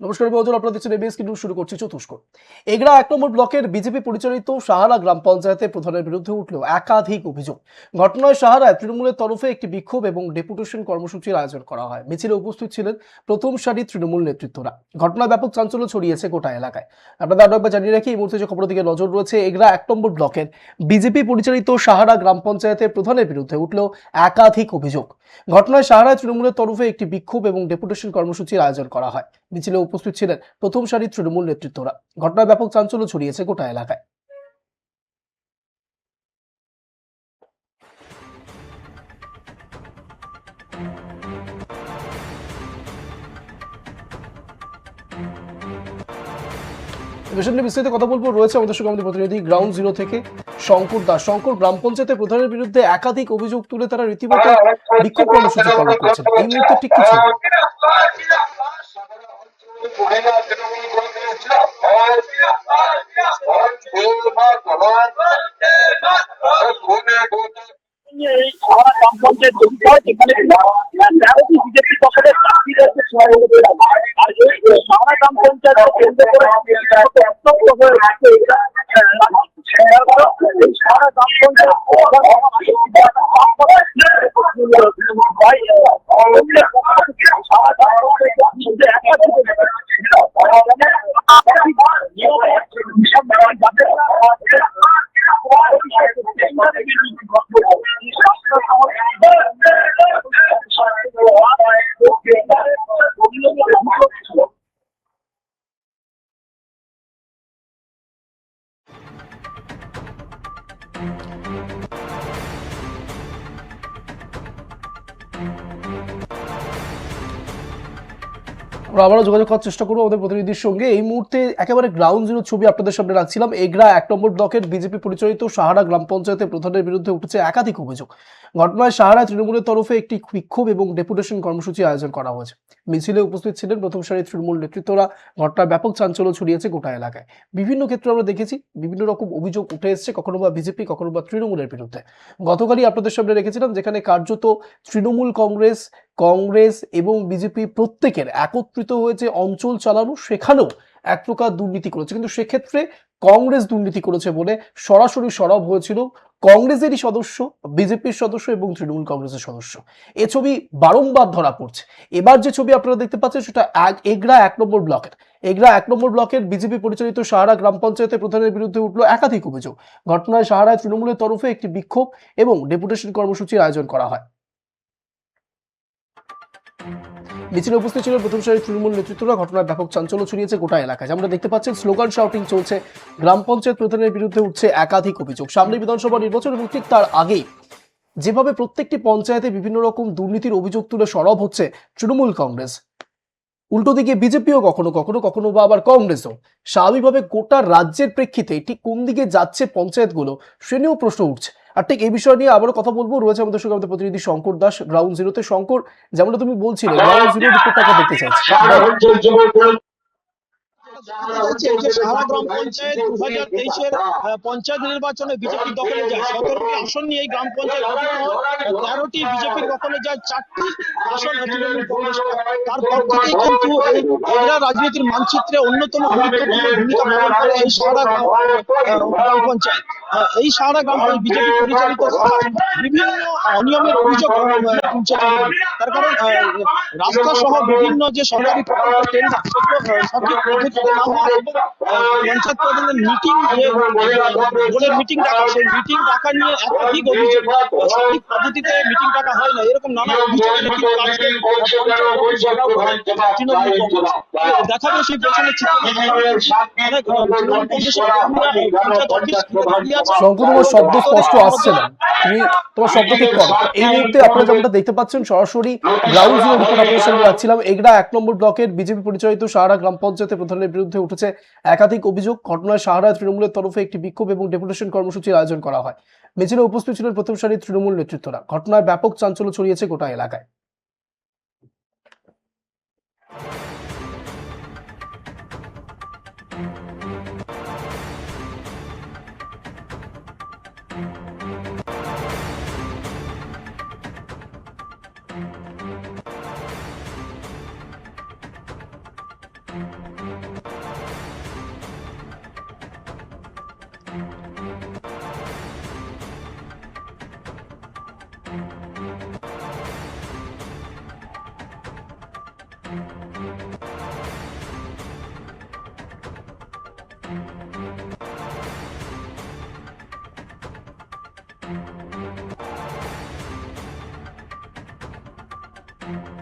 নমস্কার অজল আপনারা দেখছেন এবিএস কিন্তু শুরু করছি চতুষ্ক এগরা এক নম্বর ব্লকের বিজেপি পরিচালিত সাহারা গ্রাম পঞ্চায়েতে প্রধানের বিরুদ্ধে উঠল একাধিক অভিযোগ। ঘটনায় সাহারায় তৃণমূলের তরফে একটি বিক্ষোভ এবং ডেপুটেশন কর্মসূচির আয়োজন করা হয়। মিছিলে উপস্থিত ছিলেন প্রথম সারি তৃণমূল নেতৃত্বরা। ঘটনায় ব্যাপক চাঞ্চল্য ছড়িয়েছে গোটা এলাকায়। আপনাদের আরও একবার জানিয়ে রাখি, এই মুহূর্তে যে খবরের দিকে নজর রয়েছে এগরা এক নম্বর ব্লকের বিজেপি পরিচালিত সাহারা গ্রাম পঞ্চায়েতের প্রধানের বিরুদ্ধে উঠল একাধিক অভিযোগ। ঘটনায় সাহারায় তৃণমূলের তরফে একটি বিক্ষোভ এবং ডেপুটেশন কর্মসূচির আয়োজন করা হয়। মিছিলে উপস্থিত ছিলেন প্রথম সারির তৃণমূল নেতৃত্বরা। ঘটনায় ব্যাপক চাঞ্চল্য ছড়িয়েছে গোটা এলাকায়। এ বিস্তারিত কথা বলব। রয়েছে আমাদের সঙ্গে আমাদের প্রতিনিধি গ্রাউন্ড জিরো থেকে শঙ্কর দাস। শঙ্কর গ্রাম পঞ্চায়েতের প্রধানের বিরুদ্ধে একাধিক অভিযোগ তুলে তারা রীতিমতো বিক্ষোভ কর্মসূচি পালন করছেন। এই মুহূর্তে ঠিক কিছু সারা গ্রাম পঞ্চায়েত গঠিত হয় যেখানে তেরোটি বিজেপি দখলের চাকরি রয়েছে আর এই সারা গ্রাম পঞ্চায়েত কেন্দ্র করে অত্যন্ত হয়ে আছে এটা এই সারা গ্রাম পঞ্চায়েত আমরা আবারও যোগাযোগ করার চেষ্টা করব আমাদের প্রতিনিধির সঙ্গে। এই মুহূর্তে একেবারে গ্রাউন্ড জিরো ছবি আপনাদের সামনে রাখছিলাম। এগরা এক নম্বর ব্লকের বিজেপি পরিচালিত সাহারা গ্রাম পঞ্চায়েতের প্রধানের বিরুদ্ধে উঠেছে একাধিক অভিযোগ। ঘটনায় সাহারা তৃণমূলের তরফে একটি বিক্ষোভ এবং ডেপুটেশন কর্মসূচি আয়োজন করা হয়েছে। মিছিলে উপস্থিত ছিলেন প্রথম সারির তৃণমূল নেতৃত্বরা। ঘটনার ব্যাপক চাঞ্চল্য ছড়িয়েছে গোটা এলাকায়। বিভিন্ন ক্ষেত্রে আমরা দেখেছি, বিভিন্ন রকম অভিযোগ উঠে এসছে কখনো বা বিজেপি, কখনো বা তৃণমূলের বিরুদ্ধে। গতকালই আপনাদের সামনে রেখেছিলাম যেখানে কার্যত তৃণমূল কংগ্রেস কংগ্রেস এবং বিজেপি প্রত্যেকের একত্রিত হয়েছে অঞ্চল চালানো, সেখানেও এক প্রকার দুর্নীতি করেছে। কিন্তু সেক্ষেত্রে কংগ্রেস দুর্নীতি করেছে বলে সরাসরি সরব হয়েছিল কংগ্রেসেরই সদস্য, বিজেপির সদস্য এবং তৃণমূল কংগ্রেসের সদস্য। এ ছবি বারংবার ধরা পড়ছে। এবার যে ছবি আপনারা দেখতে পাচ্ছেন, সেটা এগরা এক নম্বর ব্লকের। এগরা এক নম্বর ব্লকের বিজেপি পরিচালিত সাহারা গ্রাম পঞ্চায়েতের প্রধানের বিরুদ্ধে উঠল একাধিক অভিযোগ। ঘটনায় সাহারায় তৃণমূলের তরফে একটি বিক্ষোভ এবং ডেপুটেশন কর্মসূচির আয়োজন করা হয়। মিছিলে উপস্থিত ছিল প্রথম সারির তৃণমূল নেতৃত্বরা। ঘটনার ব্যাপক চাঞ্চল্য ছড়িয়েছে গোটা এলাকায়। আমরা দেখতে পাচ্ছেন, স্লোগান শাউটিং চলছে। গ্রাম পঞ্চায়েত প্রধানের বিরুদ্ধে উঠছে একাধিক অভিযোগ। সামনে বিধানসভা নির্বাচন এবং ঠিক তার আগেই যেভাবে প্রত্যেকটি পঞ্চায়েতে বিভিন্ন রকম দুর্নীতির অভিযোগ তুলে সরব হচ্ছে তৃণমূল কংগ্রেস। উল্টো দিকে বিজেপিও কখনো কখনো কখনো বা আবার কংগ্রেসও। স্বাভাবিকভাবে গোটা রাজ্যের প্রেক্ষিতে ঠিক কোন দিকে যাচ্ছে পঞ্চায়েতগুলো, সে নিয়েও প্রশ্ন উঠছে। আর ঠিক এই বিষয় নিয়ে আবারও কথা বলব। রয়েছে আমাদের সঙ্গে আমাদের প্রতিনিধি শঙ্কর দাস গ্রাউন্ড জিরোতে শঙ্কর, যেমনটা তুমি বলছিলে গ্রাউন্ড জিরো টাকা দেখতে চাইছি? এই রাজনীতির মানচিত্রে অন্যতম গুরুত্বপূর্ণ ভূমিকা পালন করে এই সাহারা গ্রাম পঞ্চায়েত। এই সাহারা গ্রাম বিজেপি পরিচালিত বিভিন্ন অনিয়মের অভিযোগ। তার কারণ রাস্তা সহ বিভিন্ন যে সরকারি প্রকল্প টেন্ডার সঠিক শব্দ স্পষ্ট আসছে না। তুমি তোমার শব্দ ঠিক করো। এই মুহূর্তে আপনারা যেমনটা দেখতে পাচ্ছেন, সরাসরি গ্রাউন্ড জিরো আপনাদের সঙ্গে রাখছিলাম এগরা এক নম্বর ব্লকের বিজেপি পরিচালিত সারা গ্রাম পঞ্চায়েতের প্রধানের বিরুদ্ধে উঠেছে একাধিক অভিযোগ। ঘটনায় সাহারা তৃণমূলের তরফে একটি বিক্ষোভ এবং ডেপুটেশন কর্মসূচির আয়োজন করা হয়। মিছিলে উপস্থিত ছিলেন প্রথম সারির তৃণমূল নেতৃত্বরা। ঘটনায় ব্যাপক চাঞ্চল্য ছড়িয়েছে গোটা এলাকায়। thank you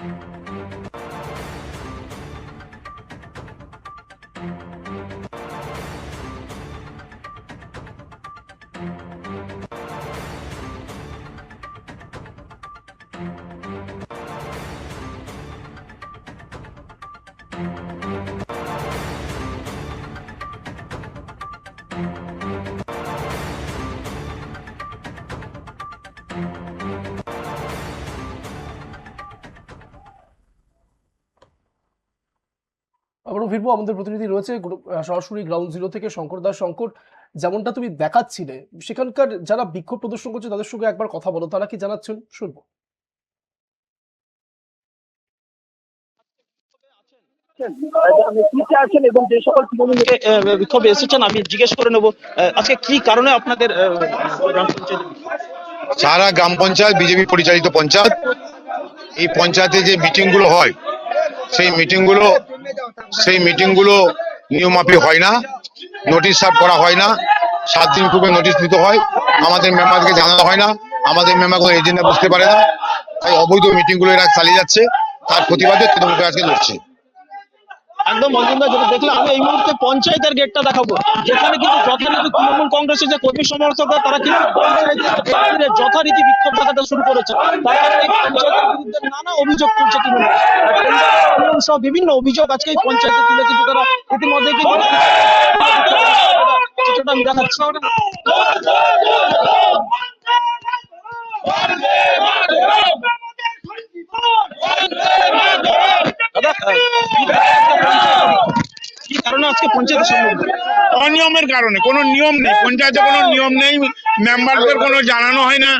আবারও ফিরবো আমাদের প্রতিনিধি রয়েছে সরাসরি গ্রাউন্ড জিরো থেকে শঙ্কর দাস শঙ্কর যেমনটা তুমি দেখাচ্ছিলে সেখানকার যারা বিক্ষোভ প্রদর্শন করছে তাদের সঙ্গে একবার কথা বলো তারা কি জানাচ্ছেন? শুনব। আছেন এবং যে সকল তৃণমূল বিক্ষোভে এসেছেন আমি জিজ্ঞেস করে নেব আহ, আজকে কি কারণে আপনাদের আহ, গ্রাম পঞ্চায়েত সারা গ্রাম পঞ্চায়েত বিজেপি পরিচালিত পঞ্চায়েত। এই পঞ্চায়েতে যে মিটিংগুলো হয় সেই মিটিংগুলো সেই মিটিংগুলো গুলো নিয়মাফিক হয় না নোটিশ সার্ভ করা হয় না, সাত দিন পূর্বে নোটিশ দিতে হয়, আমাদের মেম্বারকে জানানো হয় না, আমাদের মেম্বার কোনো এজেন্ডা বুঝতে পারে না, তাই অবৈধ মিটিংগুলো এরা চালিয়ে যাচ্ছে, তার প্রতিবাদে তৃণমূলকে আজকে লড়ছে। একদম অঞ্জনদা যেটা আমি এই মুহূর্তে পঞ্চায়েতের গেটটা দেখাবো। যেখানে কিন্তু যথারীতি তৃণমূল কংগ্রেসের যে কর্মী সমর্থকরা, তারা কিন্তু যথারীতি বিক্ষোভ দেখাতে শুরু করেছে। নানা অভিযোগ করছে সহ বিভিন্ন অভিযোগ আজকে এই পঞ্চায়েতে তুলে কিন্তু তারা ইতিমধ্যে কিন্তু আজকে পঞ্চায়েত সম্ভব অনিয়মের কারণে, কোনো নিয়ম নেই। পঞ্চায়েতে কোনো নিয়ম নেই, মেম্বারদের কোনো জানানো হয় না।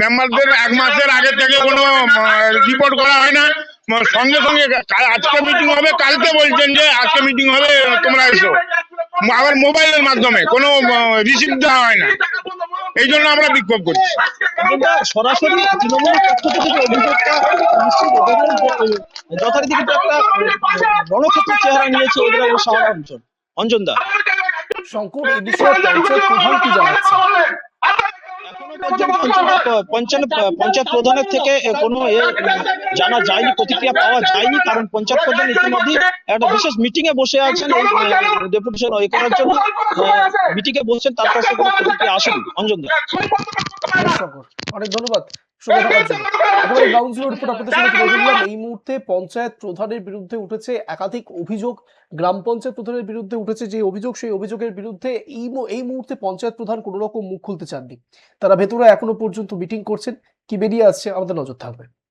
মেম্বারদের এক মাসের আগে থেকে কোনো রিপোর্ট করা হয় না। সঙ্গে সঙ্গে আজকে মিটিং হবে, কালকে বলছেন যে আজকে মিটিং হবে, তোমরা এসো। আবার মোবাইলের মাধ্যমে কোনো রিসিভ দেওয়া হয় না। এই জন্য আমরা বিক্ষোভ করছি। সরাসরি তৃণমূল পক্ষ থেকে যে অভিযোগটা যথারীতি কিন্তু একটা রণক্ষেত্রের চেহারা নিয়েছে এদের অঞ্চল অঞ্জন। দা। শঙ্কর এই বিষয়ে পঞ্চায়েত প্রধান কি জানাচ্ছে পঞ্চায়েত প্রধানের থেকে কোনো জানা যায়নি, প্রতিক্রিয়া পাওয়া যায়নি, কারণ পঞ্চায়েত প্রধান ইতিমধ্যে একটা বিশেষ মিটিং এ বসে আছেন ডেপুটেশন এ করার জন্য মিটিং এ বসছেন, তার কাছে কোনো প্রতিক্রিয়া আসেনি। অঞ্জন অনেক ধন্যবাদ। গ্রাউন্ড আপনাদের এই মুহূর্তে পঞ্চায়েত প্রধানের বিরুদ্ধে উঠেছে একাধিক অভিযোগ। গ্রাম পঞ্চায়েত প্রধানের বিরুদ্ধে উঠেছে যে অভিযোগ সেই অভিযোগের বিরুদ্ধে এই এই মুহূর্তে পঞ্চায়েত প্রধান কোনো রকম মুখ খুলতে চাননি। তারা ভেতরে এখনও পর্যন্ত মিটিং করছেন। কি বেরিয়ে আসছে আমাদের নজর থাকবে।